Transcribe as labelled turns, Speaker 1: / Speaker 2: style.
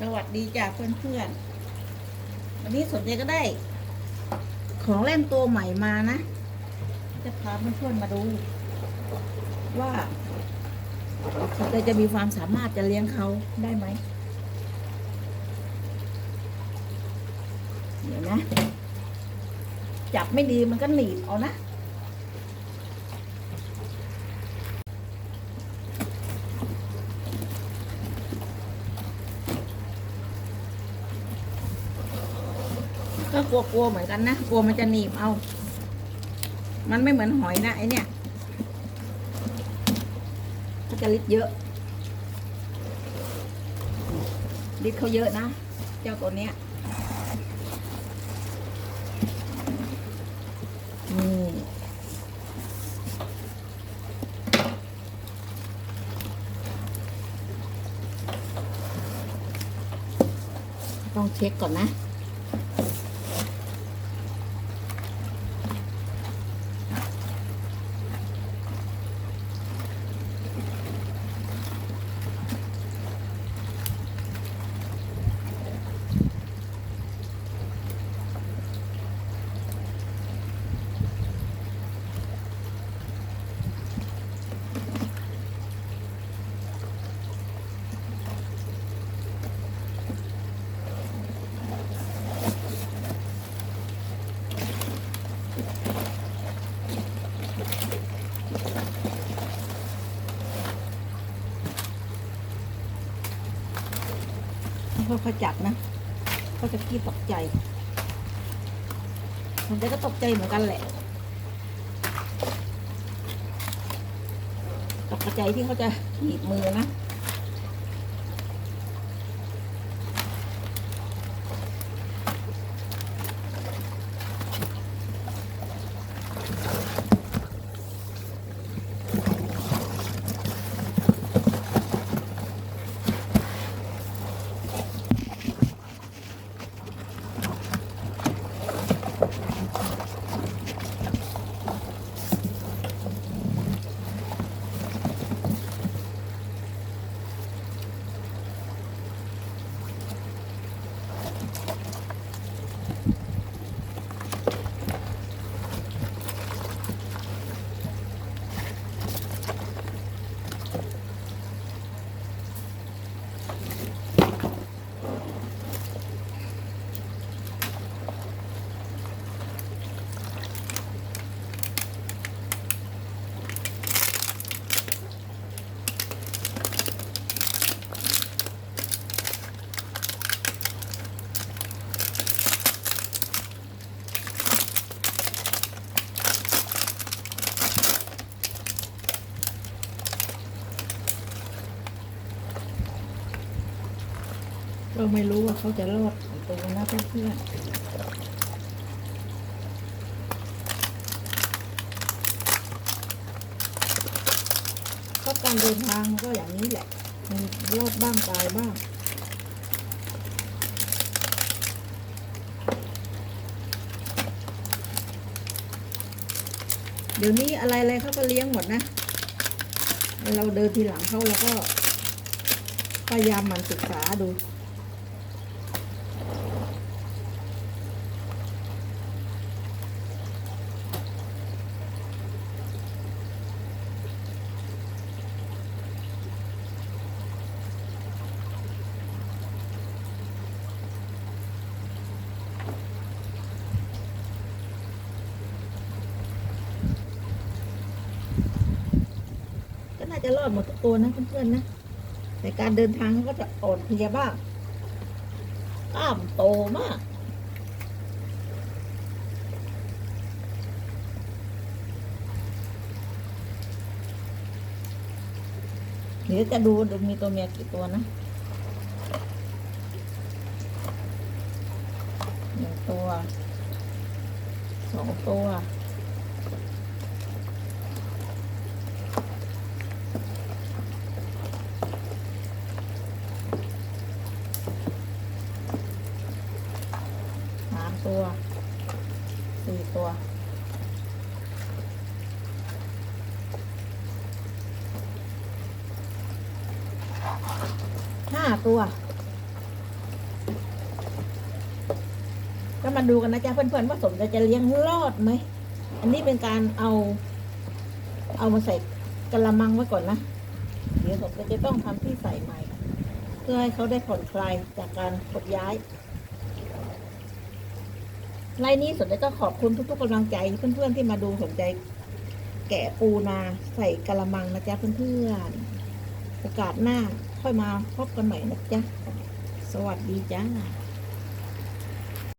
Speaker 1: สวัสดีจ้าเพื่อนๆ วันนี้สนใจก็ได้ ของเล่นตัวใหม่มานะ จะพาเพื่อนๆมาดู ว่าเราจะมีความสามารถจะเลี้ยงเขาได้ไหม เดี๋ยวนะ จับไม่ดีมันก็หนีบเอานะ ก็กลัวๆเหมือนกันนะกลัวมันจะหนีบเอา มันไม่เหมือนหอยนะไอเนี่ยเขาจะลิดเยอะลิดเขาเยอะนะ เจ้าตัวเนี้ยนี่ต้องเช็คก่อนนะ เขาเขาจับนะเขาจะกี้ตกใจมันจะก็ตกใจเหมือนกันแหละ ตกใจที่เขาจะหนีบมือนะ เราไม่รู้ว่าเขาจะรอดตัวนะเพื่อนๆก็การเดินทางก็อย่างนี้แหละมีรอดบ้างตายบ้างเดี๋ยวนี้อะไรอะไรเขาก็เลี้ยงหมดนะ เราเดินทีหลังเขาเราก็พยายามมันศึกษาดู จะรอดหมดทุกตัวนะเพื่อนๆนะแต่การเดินทางเขาก็จะอ่อนเพลียบ้างกล้ามโตมากเดี๋ยวจะดูดูมีตัวเมียกี่ตัวนะหนึ่งตัวสองตัว ตัว ก็มาดูกันนะจ๊ะเพื่อนๆว่าสมจะจะเลี้ยงรอดไหม อันนี้เป็นการเอา เอามาใส่กระมังไว้ก่อนนะ เดี๋ยวสมจะต้องทำที่ใส่ใหม่ เพื่อให้เขาได้ผ่อนคลายจากการขดย้ายไลน์นี้สมใจก็ขอบคุณทุกๆกำลังใจเพื่อนๆที่มาดูสนใจ แกะปูนาใส่กระมังนะจ๊ะเพื่อนๆโอกาสหน้า ค่อยมาพบกันใหม่นะจ๊ะ สวัสดีจ้า